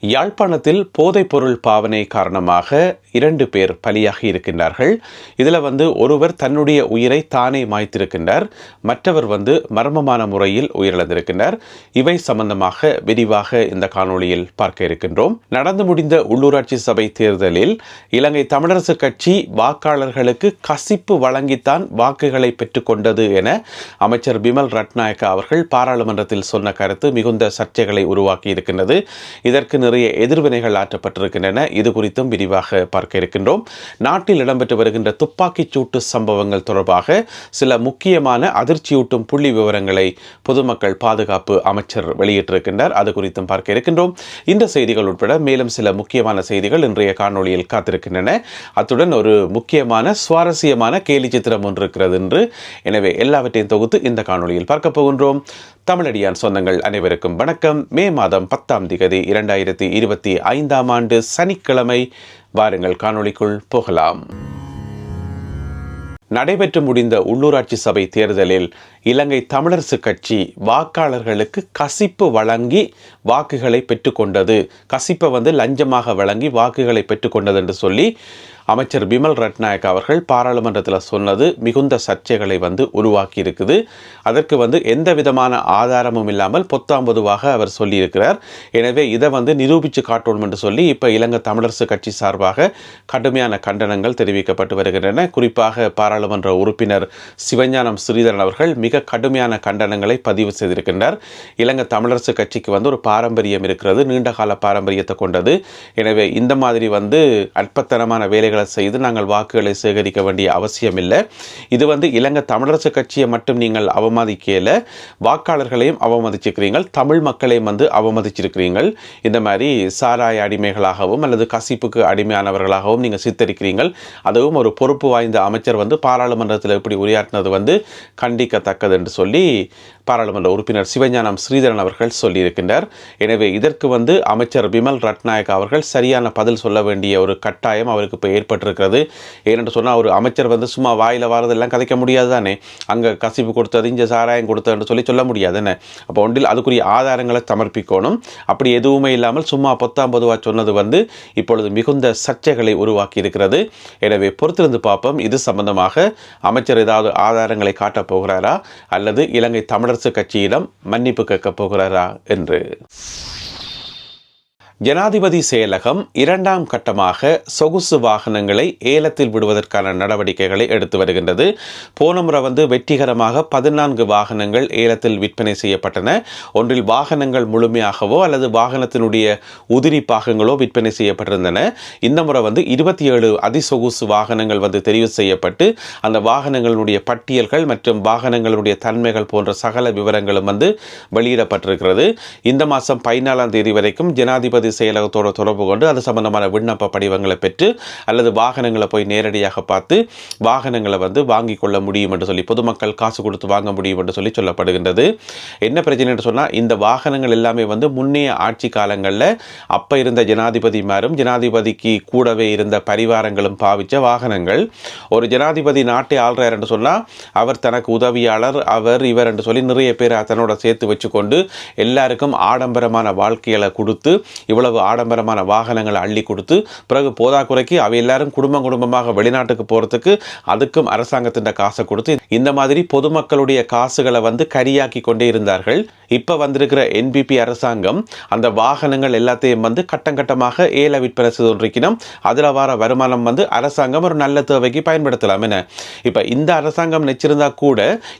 யாழ்ப்பாணத்தில் போதைப்பொருள் பாவனை காரணமாக இரண்டு பேர் பலியாகி இருக்கின்றார்கள். இதில் வந்து ஒருவர் தன்னுடைய உயிரை தானே மாய்த்திருக்கின்றார். மற்றவர் வந்து மர்மமான முறையில் உயிரிழந்திருக்கின்றார். இவை சம்பந்தமாக விரிவாக இந்த காணொளியில் பார்க்க இருக்கின்றோம். நடந்து முடிந்த உள்ளூராட்சி சபை தேர்தலில் இலங்கை தமிழரசு கட்சி வாக்காளர்களுக்கு கசிப்பு வழங்கித்தான் வாக்குகளை பெற்றுக்கொண்டது என அமைச்சர் பிமல் ரட்நாயக்க அவர்கள் பாராளுமன்றத்தில் சொன்ன கருத்து மிகுந்த சர்ச்சைகளை உருவாக்கி இருக்கின்றது. இதற்கு நிறைய எதிர்வினைகள் ஆற்றப்பட்டிருக்கின்றன. இது குறித்தும் விரிவாக பார்க்க இருக்கின்றோம். நாட்டில் இடம்பெற்று வருகின்ற துப்பாக்கிச் சூட்டு சம்பவங்கள் தொடர்பாக சில முக்கியமான அதிர்ச்சியூட்டும் புள்ளி விவரங்களை பொதுமக்கள் பாதுகாப்பு அமைச்சர் வெளியிட்டிருக்கின்றார். அது குறித்தும் பார்க்க இருக்கின்றோம். இந்த செய்திகள் உட்பட மேலும் சில முக்கியமான செய்திகள் இன்றைய காணொளியில் காத்திருக்கின்றன. அத்துடன் ஒரு முக்கியமான சுவாரஸ்யமான கேலி சித்திரம் ஒன்று இருக்கிறது என்று எனவே எல்லாவற்றையும் தொகுத்து இந்த காணொளியில் பார்க்க போகின்றோம். தமிழடியான் சொந்தங்கள் அனைவருக்கும் வணக்கம். மே மாதம் பத்தாம் திகதி இரண்டாயிரத்தி இருபத்தி ஐந்தாம் ஆண்டு சனிக்கிழமை. வாருங்கள் காணொளிக்குள் போகலாம். நடைபெற்று முடிந்த உள்ளூராட்சி சபை தேர்தலில் இலங்கை தமிழரசு கட்சி வாக்காளர்களுக்கு கசிப்பு வழங்கி வாக்குகளை பெற்றுக்கொண்டது. கசிப்பை வந்து லஞ்சமாக வழங்கி வாக்குகளை பெற்றுக்கொண்டது என்று சொல்லி அமைச்சர் பிமல் ரட்நாயக் அவர்கள் பாராளுமன்றத்தில் சொன்னது மிகுந்த சர்ச்சைகளை வந்து உருவாக்கி இருக்குது அதற்கு வந்து எந்த விதமான ஆதாரமும் இல்லாமல் பொத்தாம்பதுவாக அவர் சொல்லியிருக்கிறார். எனவே இதை வந்து நிரூபித்து காட்டணும் என்று சொல்லி இப்போ இலங்கை தமிழரசு கட்சி சார்பாக கடுமையான கண்டனங்கள் தெரிவிக்கப்பட்டு வருகின்றன. குறிப்பாக பாராளுமன்ற உறுப்பினர் சிவஞானம் ஸ்ரீதரன் அவர்கள் மிக கடுமையான கண்டனங்களை பதிவு செய்திருக்கின்றார். இலங்கை தமிழரசு கட்சிக்கு வந்து ஒரு பாரம்பரியம் இருக்கிறது. நீண்ட கால பாரம்பரியத்தை கொண்டது. எனவே இந்த மாதிரி வந்து அற்பத்தனமான வேலைகள் செய்து நாங்கள் வாக்குகளை சேகரிக்க வேண்டிய அவசியம் இல்லை இது வந்து இலங்கை தமிழரசு கட்சியை மட்டும் நீங்கள் அவமதிக்கல. வாக்காளர்களையும் அவமதிச்சிருக்கிறீங்க தமிழ் மக்களையும் வந்து அவமதிச்சிருக்கிறீங்கள் இந்த மாதிரி சாராய அடிமைகளாகவும் அல்லது கசிப்புக்கு அடிமையானவர்களாகவும் நீங்கள் சித்தரிக்கிறீர்கள். அதுவும் ஒரு பொறுப்பு வாய்ந்த அமைச்சர் வந்து பாராளுமன்றத்தில் இப்படி உரையாற்றினது வந்து கண்டிக்கத்தக்கது என்று சொல்லி பாராளுமன்ற உறுப்பினர் சிவஞானம் ஸ்ரீதரன் அவர்கள் சொல்லியிருக்கின்றார். எனவே இதற்கு வந்து அமைச்சர் பிமல் ரட்நாயக் அவர்கள் சரியான பதில் சொல்ல வேண்டிய ஒரு கட்டாயம் அவருக்கு இப்போ ஏற்பட்டிருக்கிறது. ஏனென்று சொன்னால் ஒரு அமைச்சர் வந்து சும்மா வாயில் வாரதெல்லாம் கதைக்க முடியாது தானே? அங்கே கசிப்பு கொடுத்தது இங்கே சாராயம் கொடுத்ததுன்னு சொல்லி சொல்ல முடியாது என்ன? அப்போ ஒன்றில் அதுக்குரிய ஆதாரங்களை சமர்ப்பிக்கணும். அப்படி எதுவுமே இல்லாமல் சும்மா பொத்தாம் பொதுவாக சொன்னது வந்து இப்பொழுது மிகுந்த சர்ச்சைகளை உருவாக்கி இருக்கிறது எனவே பொறுத்திருந்து பார்ப்போம். இது சம்பந்தமாக அமைச்சர் ஏதாவது ஆதாரங்களை காட்டப் போகிறாரா? அல்லது இலங்கை தமிழரசு கட்சியிடம் மன்னிப்பு கேட்கப் போகிறாரா என்று. ஜனாதிபதி செயலகம் இரண்டாம் கட்டமாக சொகுசு வாகனங்களை ஏலத்தில் விடுவதற்கான நடவடிக்கைகளை எடுத்து வருகின்றது. போன முறை வந்து வெற்றிகரமாக பதினான்கு வாகனங்கள் ஏலத்தில் விற்பனை செய்யப்பட்டன. ஒன்றில் வாகனங்கள் முழுமையாகவோ அல்லது வாகனத்தினுடைய உதிரி பாகங்களோ விற்பனை செய்யப்பட்டிருந்தன. இந்த முறை வந்து இருபத்தி ஏழு அதிசொகுசு வாகனங்கள் வந்து தெரிவு செய்யப்பட்டு அந்த வாகனங்களுடைய பட்டியல்கள் மற்றும் வாகனங்களுடைய தன்மைகள் போன்ற சகல விவரங்களும் வந்து வெளியிடப்பட்டிருக்கிறது. இந்த மாதம் பதினாலாம் தேதி வரைக்கும் ஜனாதிபதி செயலகத்தோடு தொடர்பு கொண்டு அது சம்பந்தமான விண்ணப்ப படிவங்களை பெற்று அல்லது வாகனங்களை போய் நேரடியாக பார்த்து வாகனங்களை வந்து வாங்கி கொள்ள முடியும் என்று சொல்லி பொதுமக்கள் காசு கொடுத்து வாங்க முடியும் என்று சொல்லி சொல்லப்படுகின்றது. என்ன பிரச்சனை என்று சொன்னால் இந்த வாகனங்கள் எல்லாமே வந்து முன்னைய ஆட்சி காலங்களில் அப்போ இருந்த ஜனாதிபதிமாரும் ஜனாதிபதிக்கு கூடவே இருந்த பரிவாரங்களும் பாவித்த வாகனங்கள். ஒரு ஜனாதிபதி நாட்டை ஆள்றார் என்று சொன்னால் அவர் தனக்கு உதவியாளர் அவர் இவர் என்று சொல்லி நிறைய பேர் தன்னோட சேர்த்து வச்சுக்கொண்டு எல்லாருக்கும் ஆடம்பரமான வாழ்க்கைகளை கொடுத்து இவ்வளவு ஆடம்பரமான வாகனங்களை அள்ளி கொடுத்து பிறகு போதாக்குறைக்கு அவை எல்லாரும் குடும்பம் குடும்பமாக வெளிநாட்டுக்கு போகிறதுக்கு அதுக்கும் அரசாங்கத்தின் காசை கொடுத்து இந்த மாதிரி பொதுமக்களுடைய காசுகளை வந்து கரியாக்கி கொண்டே இருந்தார்கள். இப்போ வந்திருக்கிற என்பிபி அரசாங்கம் அந்த வாகனங்கள் எல்லாத்தையும் வந்து கட்டம் கட்டமாக ஏல விற்பனை செய்தொன்றிக்கணும் அதில் வர வருமானம் வந்து அரசாங்கம் ஒரு நல்ல தேவைக்கு பயன்படுத்தலாம் என. இப்போ இந்த அரசாங்கம் நினைச்சிருந்தா கூட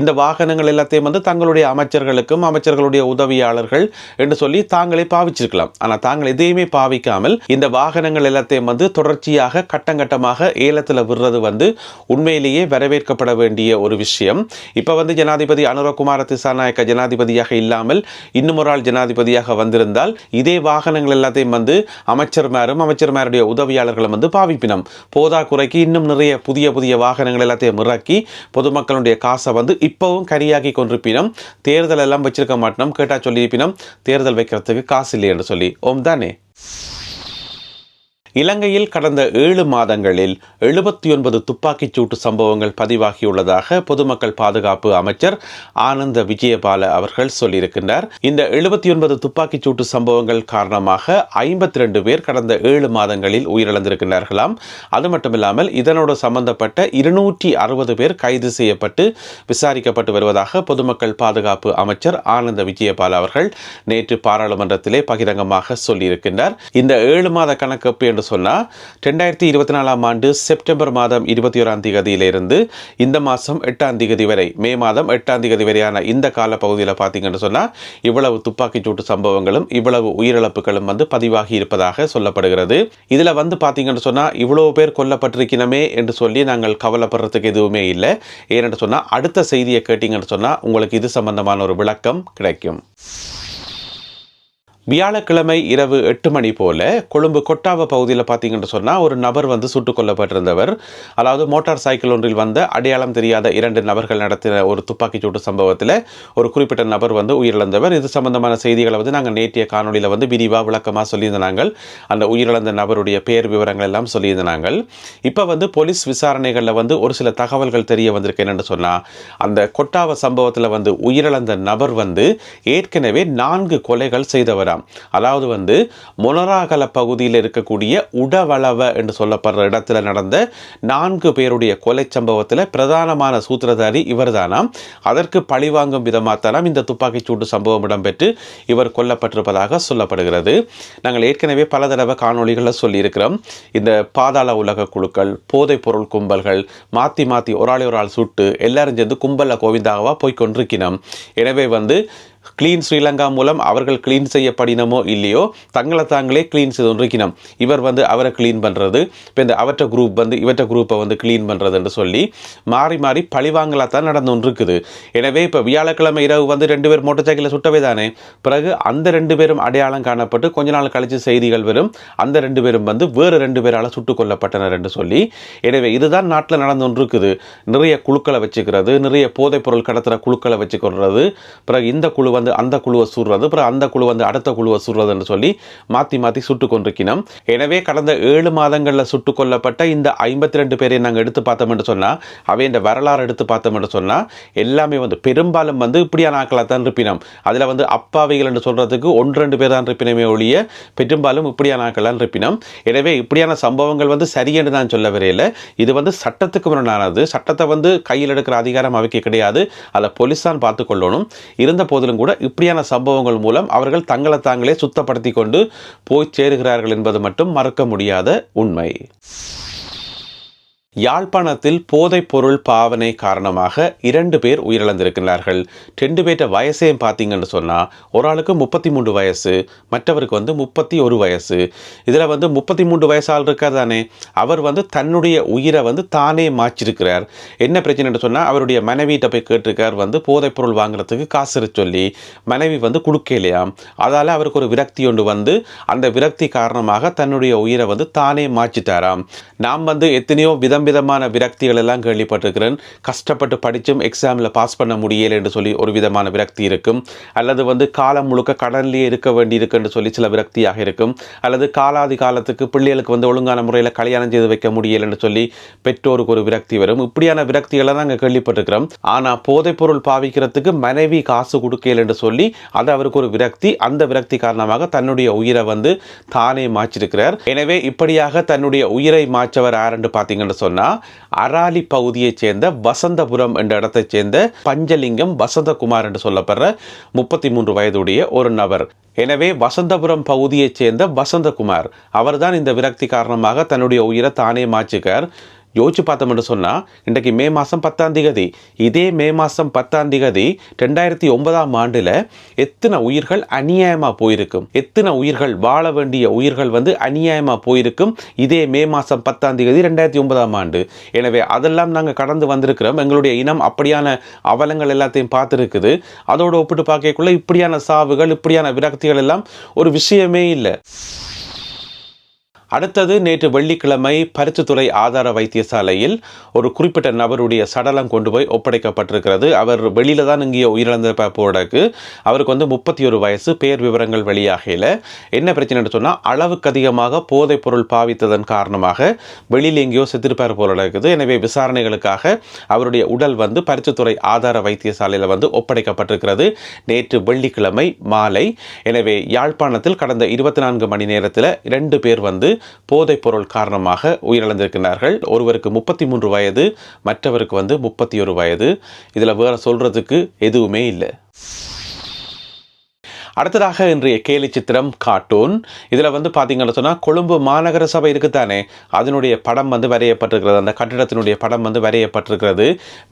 இந்த வாகனங்கள் எல்லாத்தையும் வந்து தங்களுடைய அமைச்சர்களுக்கும் அமைச்சர்களுடைய உதவியாளர்கள் என்று சொல்லி தாங்களே பாவிச்சிருக்கலாம். ஆனால் தாங்கள் எதையுமே பாவிக்காமல் இந்த வாகனங்கள் எல்லாத்தையும் வந்து தொடர்ச்சியாக கட்டங்கட்டமாக ஏலத்தில் விடுறது வந்து உண்மையிலேயே வரவேற்கப்பட வேண்டிய ஒரு விஷயம். இப்போ வந்து ஜனாதிபதி அனுரகுமார திசாநாயக்க ஜனாதிபதியாக இல்லை இல்லாமல் இன்னும் ஒரு ஆள் ஜனாதிபதியாக வந்திருந்தால் இதே வாகனங்கள் எல்லாத்தையும் வந்து அமைச்சர்மாரும் அமைச்சர்மாருடைய உதவியாளர்களும் வந்து பாவிப்பினம். போதா குறைக்கு இன்னும் நிறைய புதிய புதிய வாகனங்கள் எல்லாத்தையும் இறக்கி பொதுமக்களுடைய காசை வந்து இப்பவும் கரியாக்கி கொண்டிருப்பினம். தேர்தல் எல்லாம் வச்சிருக்க மாட்டோம் கேட்டா சொல்லியிருப்பினம். தேர்தல் வைக்கிறதுக்கு காசு இல்லை என்று சொல்லி. ஓம் தானே. இலங்கையில் கடந்த ஏழு மாதங்களில் எழுபத்தி ஒன்பது துப்பாக்கிச் சூட்டு சம்பவங்கள் பதிவாகியுள்ளதாக பொதுமக்கள் பாதுகாப்பு அமைச்சர் ஆனந்த விஜயபால அவர்கள் சொல்லியிருக்கின்றார். இந்த எழுபத்தி ஒன்பது துப்பாக்கிச் சூட்டு சம்பவங்கள் காரணமாக ஐம்பத்தி ரெண்டு பேர் கடந்த ஏழு மாதங்களில் உயிரிழந்திருக்கிறார்களாம் அது மட்டுமில்லாமல் இதனோடு சம்பந்தப்பட்ட இருநூற்றி அறுபது பேர் கைது செய்யப்பட்டு விசாரிக்கப்பட்டு வருவதாக பொதுமக்கள் பாதுகாப்பு அமைச்சர் ஆனந்த விஜயபால அவர்கள் நேற்று பாராளுமன்றத்திலே பகிரங்கமாக சொல்லியிருக்கின்றார். இந்த ஏழு மாத கணக்கு என்று சொன்னால் ரெண்டாயிரத்தி இருபத்தி நாலாம் ஆண்டு செப்டம்பர் மாதம் இருபத்தி ஓராம் தேதியிலிருந்து இந்த மாதம் எட்டாம் தேதி வரை மே மாதம் எட்டாம் தேதி வரையான இந்த கால பகுதியில் பார்த்தீங்கன்னு சொன்னால் இவ்வளவு துப்பாக்கிச்சூட்டு சம்பவங்களும் இவ்வளவு உயிரிழப்புகளும் வந்து பதிவாகி இருப்பதாக சொல்லப்படுகிறது. இதில் வந்து பார்த்தீங்கன்னு சொன்னால் இவ்வளோ பேர் கொல்லப்பட்டிருக்கணுமே என்று சொல்லி நாங்கள் கவலைப்படுறதுக்கு எதுவுமே இல்லை. ஏனென்று சொன்னால் அடுத்த செய்தியை கேட்டீங்கன்னு சொன்னால் உங்களுக்கு இது சம்பந்தமான ஒரு விளக்கம் கிடைக்கும். வியாழக்கிழமை இரவு எட்டு மணி போல கொழும்பு கொட்டாவ பகுதியில் பார்த்தீங்கன்னு சொன்னால் ஒரு நபர் வந்து சுட்டுக் கொல்லப்பட்டிருந்தவர். அதாவது மோட்டார் சைக்கிள் ஒன்றில் வந்த அடையாளம் தெரியாத இரண்டு நபர்கள் நடத்தின ஒரு துப்பாக்கிச்சூட்டு சம்பவத்தில் ஒரு குறிப்பிட்ட நபர் வந்து உயிரிழந்தவர். இது சம்பந்தமான செய்திகளை வந்து நாங்கள் நேற்றைய காணொலியில் வந்து விரிவாக விளக்கமாக சொல்லியிருந்தாங்க. அந்த உயிரிழந்த நபருடைய பெயர் விவரங்கள் எல்லாம் சொல்லியிருந்தாங்க. இப்போ வந்து போலீஸ் விசாரணைகளில் வந்து ஒரு சில தகவல்கள் தெரிய வந்திருக்கு. என்னென்னு சொன்னால் அந்த கொட்டாவ சம்பவத்தில் வந்து உயிரிழந்த நபர் வந்து ஏற்கனவே நான்கு கொலைகள் செய்தவர்? வேண்டாம் அதாவது வந்து மொனராகல பகுதியில் இருக்கக்கூடிய உடவளவ என்று சொல்லப்படுற இடத்துல நடந்த நான்கு பேருடைய கொலை சம்பவத்தில் பிரதானமான சூத்திரதாரி இவர் தானாம் அதற்கு பழிவாங்கும் விதமாக தானாம் இந்த துப்பாக்கிச் சூட்டு சம்பவம் இடம்பெற்று இவர் கொல்லப்பட்டிருப்பதாக சொல்லப்படுகிறது. நாங்கள் ஏற்கனவே பல தடவை காணொலிகளில் சொல்லியிருக்கிறோம். இந்த பாதாள உலக குழுக்கள் போதைப் பொருள் கும்பல்கள் மாற்றி மாற்றி ஒரு ஆளை ஒரு ஆள் சுட்டு எல்லாரும் சேர்ந்து கும்பலில் கோவிந்தாகவா போய் எனவே வந்து கிளீன் ஸ்ரீலங்கா மூலம் அவர்கள் கிளீன் செய்யப்படினமோ இல்லையோ தங்களை தாங்களே கிளீன் செய்து கொண்டிருக்கணும் இவர் வந்து அவரை கிளீன் பண்ணுறது இப்போ இந்த அவற்ற குரூப் வந்து இவற்ற குரூப்பை வந்து க்ளீன் பண்ணுறதுன்னு சொல்லி மாறி மாறி பழிவாங்கலாக தான் நடந்து இருக்குது எனவே இப்போ வியாழக்கிழமை இரவு வந்து ரெண்டு பேர் மோட்டர் சைக்கிளில் சுட்டவே தானே? பிறகு அந்த ரெண்டு பேரும் அடையாளம் காணப்பட்டு கொஞ்ச நாள் கழித்து செய்திகள் வரும். அந்த ரெண்டு பேரும் வந்து வேறு ரெண்டு பேரால் சுட்டுக் கொல்லப்பட்டனர் என்று சொல்லி எனவே இதுதான் நாட்டில் நடந்து கொண்டிருக்குது. நிறைய குழுக்களை வச்சுக்கிறது நிறைய போதைப் பொருள் கடத்துகிற குழுக்களை வச்சுக்கொள்றது பிறகு இந்த குழு வந்து அந்த குழுவை சுடுறது அப்புறம் அந்த குழு வந்து அடுத்த குழுவை சுடுறதுன்னு சொல்லி மாற்றி மாற்றி சுட்டு கொண்டிருக்கணும் எனவே கடந்த ஏழு மாதங்களில் சுட்டு கொல்லப்பட்ட இந்த ஐம்பத்தி ரெண்டு பேரை நாங்கள் எடுத்து பார்த்தோம்னு சொன்னால் அவை இந்த வரலாறு எடுத்து பார்த்தோம்னு சொன்னால் எல்லாமே வந்து பெரும்பாலும் வந்து இப்படியான ஆக்களாக தான் இருப்பினம். அதில் வந்து அப்பாவிகள் என்று சொல்கிறதுக்கு ஒன்று ரெண்டு பேர் தான் இருப்பினமே ஒழிய பெரும்பாலும் இப்படியான ஆக்களாக இருப்பினோம். எனவே இப்படியான சம்பவங்கள் வந்து சரியென்று நான் சொல்ல வரையில் இது வந்து சட்டத்துக்கு முரணானது. சட்டத்தை வந்து கையில் எடுக்கிற அதிகாரம் அவைக்கு கிடையாது. அதை போலீஸ் தான் பார்த்து கொள்ளணும். இருந்த போதிலும் கூட இப்படியான சம்பவங்கள் மூலம் அவர்கள் தங்களை தாங்களே சுத்தப்படுத்தி கொண்டு போய் சேருகிறார்கள் என்பது மட்டும் மறக்க முடியாத உண்மை. யாழ்ப்பாணத்தில் போதைப் பொருள் பாவனை காரணமாக இரண்டு பேர் உயிரிழந்திருக்கிறார்கள் ரெண்டு பேர்ட்ட வயசையும் பார்த்தீங்கன்னு சொன்னால் ஒரு ஆளுக்கு முப்பத்தி மூன்று வயசு மற்றவருக்கு வந்து முப்பத்தி ஒரு வயசு. இதில் வந்து முப்பத்தி மூன்று வயசால் இருக்கார் தானே. அவர் வந்து தன்னுடைய உயிரை வந்து தானே மாச்சிருக்கிறார் என்ன பிரச்சனைன்னு சொன்னால் அவருடைய மனைவியிட்ட போய் கேட்டிருக்கார் வந்து போதைப் பொருள் வாங்குறதுக்கு காசு சொல்லி மனைவி வந்து கொடுக்கலையாம். அதால் அவருக்கு ஒரு விரக்தி ஒன்று வந்து அந்த விரக்தி காரணமாக தன்னுடைய உயிரை வந்து தானே மாச்சிட்டாராம் நாம் வந்து எத்தனையோ விதம் விதம் விதமான விரக்திகள் எல்லாம் கேள்விப்பட்டிருக்கிறேன். கஷ்டப்பட்டு படித்தும் எக்ஸாமில் பாஸ் பண்ண முடியலை என்று சொல்லி ஒரு விதமான விரக்தி இருக்கும். அல்லது வந்து காலம் முழுக்க கடன்லேயே இருக்க வேண்டி என்று சொல்லி சில விரக்தியாக இருக்கும். அல்லது காலாதி காலத்துக்கு பிள்ளைகளுக்கு வந்து ஒழுங்கான முறையில் கல்யாணம் செய்து வைக்க முடியலை என்று சொல்லி பெற்றோருக்கு ஒரு விரக்தி வரும். இப்படியான விரக்திகளை நாங்கள் கேள்விப்பட்டிருக்கிறோம். ஆனால் போதைப்பொருள் பாவிக்கிறதுக்கு மனைவி காசு கொடுக்கல என்று சொல்லி அது அவருக்கு ஒரு விரக்தி. அந்த விரக்தி காரணமாக தன்னுடைய உயிரை வந்து தானே மாற்றிருக்கிறார். எனவே இப்படியாக தன்னுடைய உயிரை மாற்றவர் யார் என்று பார்த்தீங்கன்னு சொன்னால் சொன்னால் அராலி பகுதியைச் சேர்ந்த வசந்தபுரம் என்ற இடத்தைச் சேர்ந்த பஞ்சலிங்கம் வசந்தகுமார் என்று சொல்லப்படுற முப்பத்தி மூன்று வயதுடைய ஒரு நபர். எனவே வசந்தபுரம் பகுதியைச் சேர்ந்த வசந்தகுமார் அவர்தான் இந்த விரக்தி காரணமாக தன்னுடைய உயிரை தானே மாச்சுக்கார் யோசிச்சு பார்த்தோம்னு சொன்னால் இன்றைக்கு மே மாதம் பத்தாம் திகதி. இதே மே மாதம் பத்தாம் திகதி ரெண்டாயிரத்தி ஒன்பதாம் ஆண்டில் எத்தனை உயிர்கள் அநியாயமாக போயிருக்கும்? எத்தனை உயிர்கள் வாழ வேண்டிய உயிர்கள் வந்து அநியாயமாக போயிருக்கும்? இதே மே மாதம் பத்தாம் திகதி ரெண்டாயிரத்தி ஒன்பதாம் ஆண்டு. எனவே அதெல்லாம் நாங்கள் கடந்து வந்திருக்கிறோம். எங்களுடைய இனம் அப்படியான அவலங்கள் எல்லாத்தையும் பார்த்துருக்குது. அதோடு ஒப்பிட்டு பார்க்கக்குள்ள இப்படியான சாவுகள் இப்படியான விரக்திகள் எல்லாம் ஒரு விஷயமே இல்லை. அடுத்தது நேற்று வெள்ளிக்கிழமை பருத்தித்துறை ஆதார வைத்தியசாலையில் ஒரு குறிப்பிட்ட நபருடைய சடலம் கொண்டு போய் ஒப்படைக்கப்பட்டிருக்கிறது. அவர் வெளியில தான் இங்கே உயிரிழந்த போடக்கு அவருக்கு வந்து முப்பத்தி ஒரு வயசு. பேர் விவரங்கள் வெளியாகல. என்ன பிரச்சனைன்னு சொன்னால் அளவுக்கு அதிகமாக போதைப் பொருள் பாவித்ததன் காரணமாக வெளியில் எங்கேயோ செத்திருப்பார் போல இருக்குது. எனவே விசாரணைகளுக்காக அவருடைய உடல் வந்து பருத்தித்துறை ஆதார வைத்தியசாலையில் வந்து ஒப்படைக்கப்பட்டிருக்கிறது. நேற்று வெள்ளிக்கிழமை மாலை. எனவே யாழ்ப்பாணத்தில் கடந்த இருபத்தி நான்கு மணி நேரத்தில் இரண்டு பேர் வந்து போதைப் பொருள் காரணமாக உயிரிழந்திருக்கிறார்கள். ஒருவருக்கு முப்பத்தி மூன்று வயது மற்றவருக்கு வந்து முப்பத்தி ஒரு வயது. இதில் வேற சொல்றதுக்கு எதுவுமே இல்லை. அடுத்ததாக இன்றைய கேலி சித்திரம் கார்ட்டூன் இதில் வந்து பார்த்தீங்கன்னு சொன்னால் கொழும்பு மாநகர சபை இருக்குதானே? அதனுடைய படம் வந்து வரையப்பட்டிருக்கிறது. அந்த கட்டிடத்தினுடைய படம் வந்து வரையப்பட்டிருக்கிறது.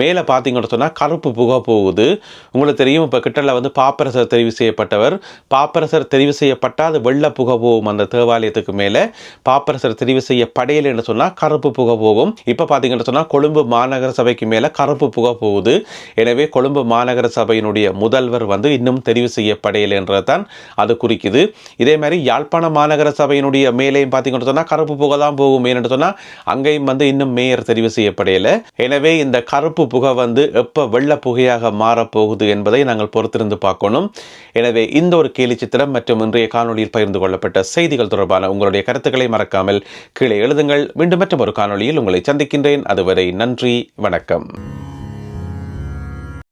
மேலே பார்த்தீங்கன்னு சொன்னால் கருப்பு புகை போகுது. உங்களுக்கு தெரியும் இப்போ கிட்டல வந்து பாப்பரசர் தெரிவு செய்யப்பட்டவர். பாப்பரசர் தெரிவு செய்யப்பட்டால் அது வெள்ளை புகை போகும் அந்த தேவாலயத்துக்கு மேலே. பாப்பரசர் தெரிவு செய்யப்படையலை என்று சொன்னால் கருப்பு புகை போகும். இப்போ பார்த்தீங்கன்னு சொன்னால் கொழும்பு மாநகர சபைக்கு மேலே கருப்பு புகை போகுது. எனவே கொழும்பு மாநகர சபையினுடைய முதல்வர் வந்து இன்னும் தெரிவு செய்யப்படையலை என்றதான் அது குறிக்குது. இதே மாதிரி யாழ்ப்பாண மாநகர சபையினுடைய மேலேயும் பார்த்தீங்கன்னு சொன்னால் கருப்பு புகை தான் போகும். ஏன்னு சொன்னால் அங்கேயும் வந்து இன்னும் மேயர் தெரிவு செய்யப்படையலை. எனவே இந்த கருப்பு புகை வந்து எப்போ வெள்ள புகையாக மாறப்போகுது என்பதை நாங்கள் பொறுத்திருந்து பார்க்கணும். எனவே இந்த ஒரு கேலி சித்திரம் மற்றும் இன்றைய காணொலியில் பகிர்ந்து கொள்ளப்பட்ட செய்திகள் தொடர்பான உங்களுடைய கருத்துக்களை மறக்காமல் கீழே எழுதுங்கள். மீண்டும் மற்றும் ஒரு காணொலியில் உங்களை சந்திக்கின்றேன். அதுவரை நன்றி வணக்கம்.